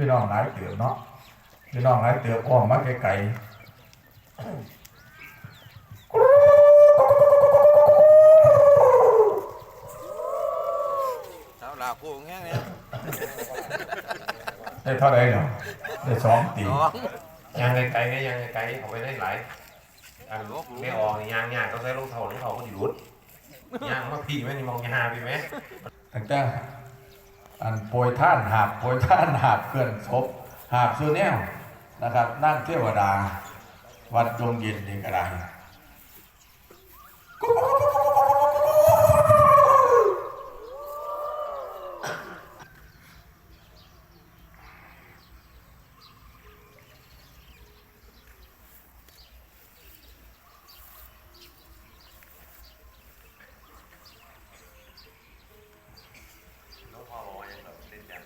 พี่น้องหลายเติบเนาะพี่น้องหลายเติบอ้อมมาไกลสาวลาวกูแง่เนี่ยๆได้เท่าไหร่เนาะได้สองตี น้องยางไกลๆเนี่ยยางไกลๆเอาไปได้หลายอันไม่ออกนี่ยางยางต้องใช้รองเท้ารองเท้าก็อยู่รุดยางมาพี่ไหมนี่มองยาพี่ไหม ตั้งแต่ อันโปรยท่านหาบโปรยท่านหาบเกินศพหาบซูแนวนะครับนั่งเทวดา วัดดงเย็นนี่ก็ได้ น้องพ่อบอกว่ายังแบบเล่นยัน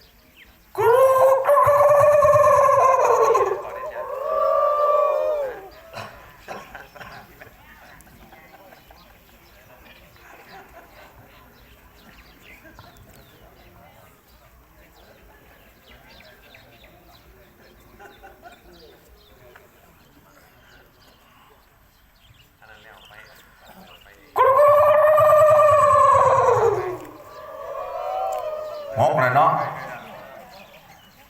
ขอเล่นยัน อันนั้นแล้วไปไป หกเนาะ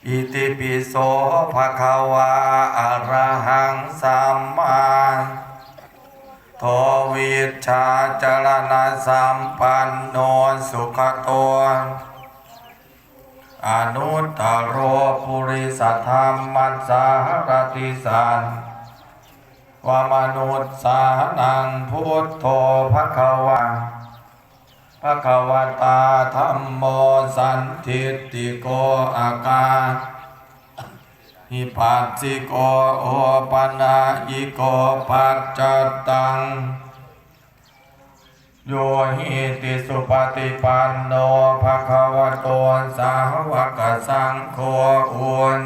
อิติปิโสภะคะวาอะระหังสัมมาโทวิชชาจรณะสัมปันโนสุขโตอนุตตโรปุริสธรรมัสสารติสันวามนุษย์สานังพุทโธภะคะวา ภะคะวตาธัมโมสันทิฏฐิโกอาการหิปัสสิโกโอปัญญิโกปัจจตัง โยหิติสุปฏิปันโนภะคะวะโตสาวกสังโฆอุน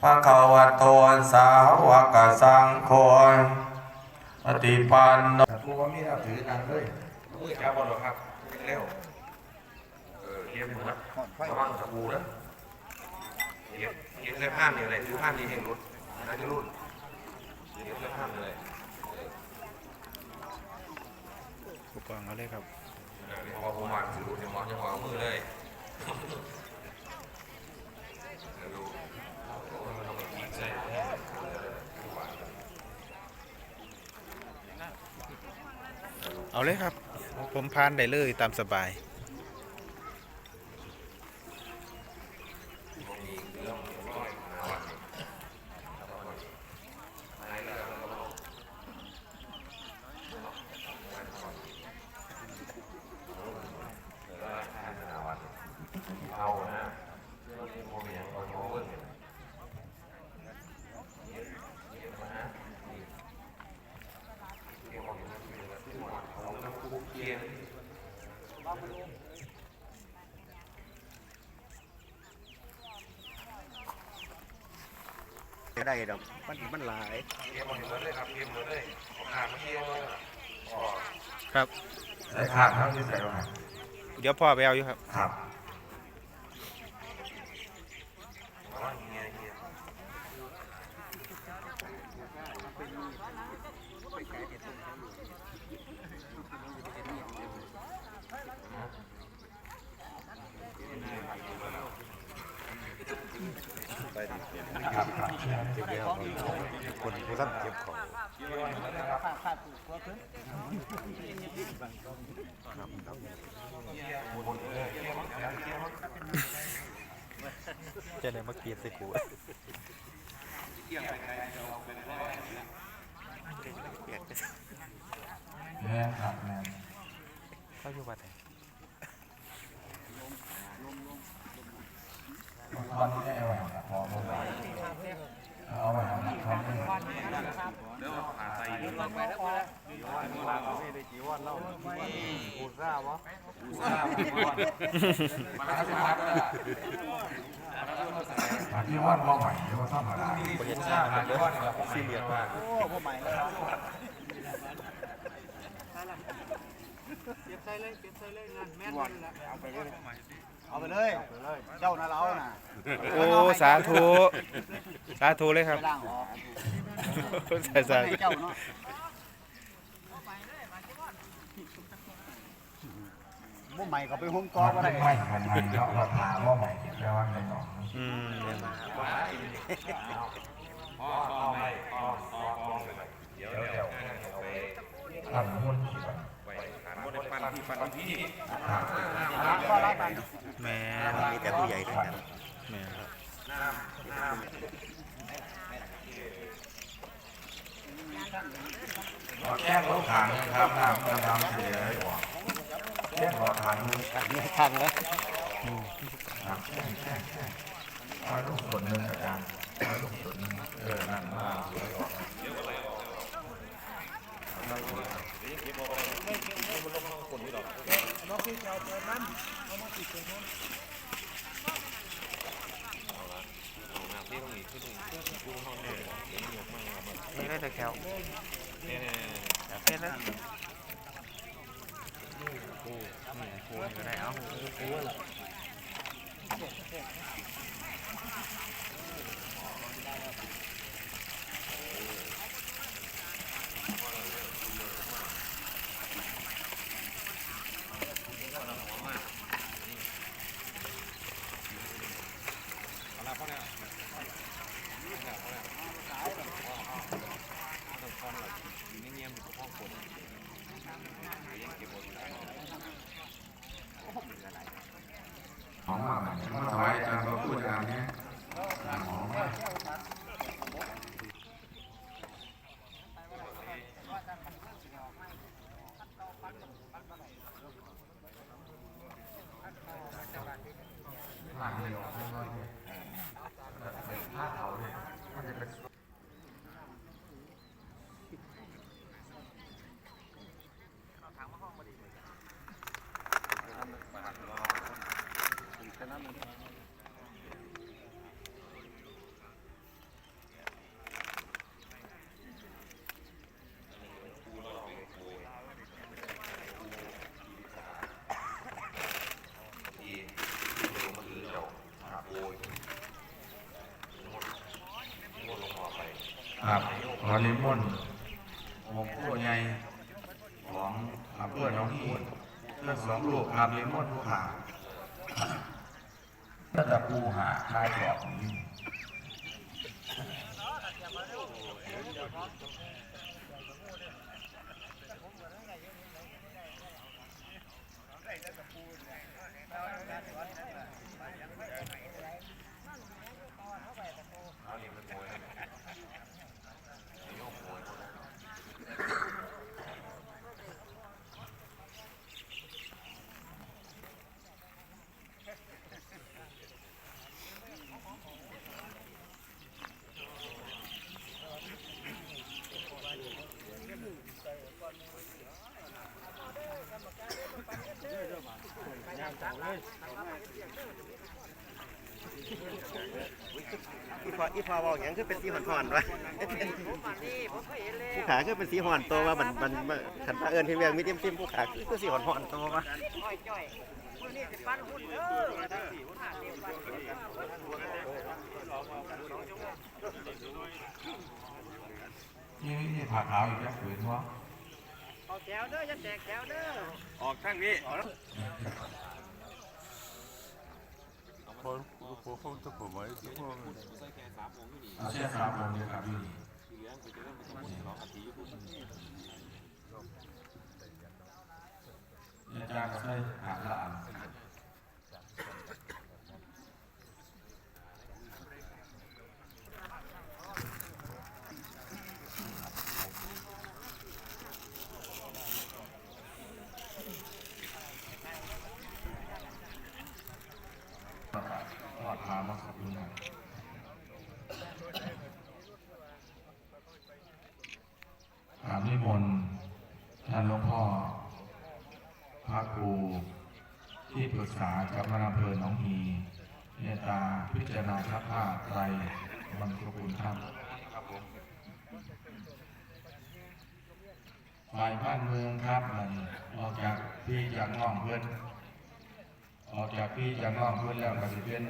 ภะคะวะโตสาวกสังโฆปฏิปันโนผู้ว่ามีนับถือนังเลย มือจับบอลหรอครับเร็วเออเรียบหมดระวังตะปูนะเรียบเรียบเสื้อผ้าเนี่ยอะไรซื้อผ้านี่เองรุดน่าจะรุ่นเรียบเสื้อผ้าเลยผู้กองเอาเลยครับพอผมมาถือรุดจะมองจะมองมือเลยดูโอ้ยมันต้องมากินใส่เอาเลยครับ ผมพานได้เลยตามสบาย เอานะโมเมียงโมเบิ้ลเกียน ได้ดอกมันมันหลายเกียนหมดเลยครับเกียนหมดเลยขาดเกียนครับ ใส่ขาดทั้งที่ใส่ไว้เดี๋ยวพ่อไปเอาอยู่ครับ ครับ คนผู้ท่านเก็บของจะได้มาเกียรติกูแม่ครับแม่เข้าอยู่วัดไหนตอนนี้ไว้ครับพอเอาไว้เอาไว้ครับทำให้มาที่วัดมองใหม่ เดี๋ยวมาทำอะไรบริเวณข้างมันเยอะซีเรียสมากเปลี่ ยนใส่เลยเปลี่ยนใส่เลยนั่นแม่นเลยละเอาไปเลยเอาไปเลยเจ้าน่ะเราน่ะโอ้สาธุสาธุเลยครับไปล่างออกสาสาให้เจ้าเนาะบ่ใหม่ก็ไปหุ้มกอบ่ได้ไม่มันมันเราเราถามว่าใหม่แปลว่าไงหนออืมเดี๋ยวเดี๋ยวเอาไปทำหุ้นที่แบบาคนปันที่ปันที่ก็รับกันแม่มีแต่ผู้ใหญ่ด้วยกันแม่ครับเราแจ้งรถถังนะครับน้ำกำลังเสียหวังแจ้งรถถังไม่ทันแล้วครับแจ้งแจ้งแจ้งมาลูกส่วนหนึ่งอาจารย์มาลูกส่วนหนึ่งเออนั่นมาสวยออก นี่ได้แต่แก้วเส้นแล้วโอ้นี่โอ้นี่ก็ได้เอ้า หอมมากเลยมาถวายอาจารย์ก็พูดอาจารย์เนี้ยหอมมากหลังเลยออกไม่ว่าเนี่ยผ้าเขาเนี่ยมันจะเป็น ที่ที่ลงมาคือเจ้าโอ้ยงดลงมาไป ครับขอนิมนต์องค์ผู้ใหญ่ของอำเภอหนองฮีเพื่อสองลูกครับนิมนต์ผู้ขาระดับผู้หาคายแบบนี้ อีพออีพอบอกอย่างคือเป็นสีหอนๆวะผู้ขาคือเป็นสีหอนตัวว่ามันมันมันขันพระเอิญที่เวียงมีเต็มเต็มผู้ขาคือสีหอนๆตัววะนี่นี่ผ่าขาวอีกแล้วฝืนวะออกข้างนี้เอาเชือกสา มวงเลยครับพี่อาจารย์ก็ได้หาละอัน ทอดพามาขอบคุณครับถามนิมนต์ท่านหลวงพ่อพระครู ที่ปรึกษากับมอำเภอหนองฮีเมตตาพิจารณาคัดผ้าไตรบังคคุณครับฝ่ายบ้านเมืองครับมันออกจากพี่จากน้องเพื่อนออกจากพี่จากน้องเพื่อนแล้วก็จะเป็น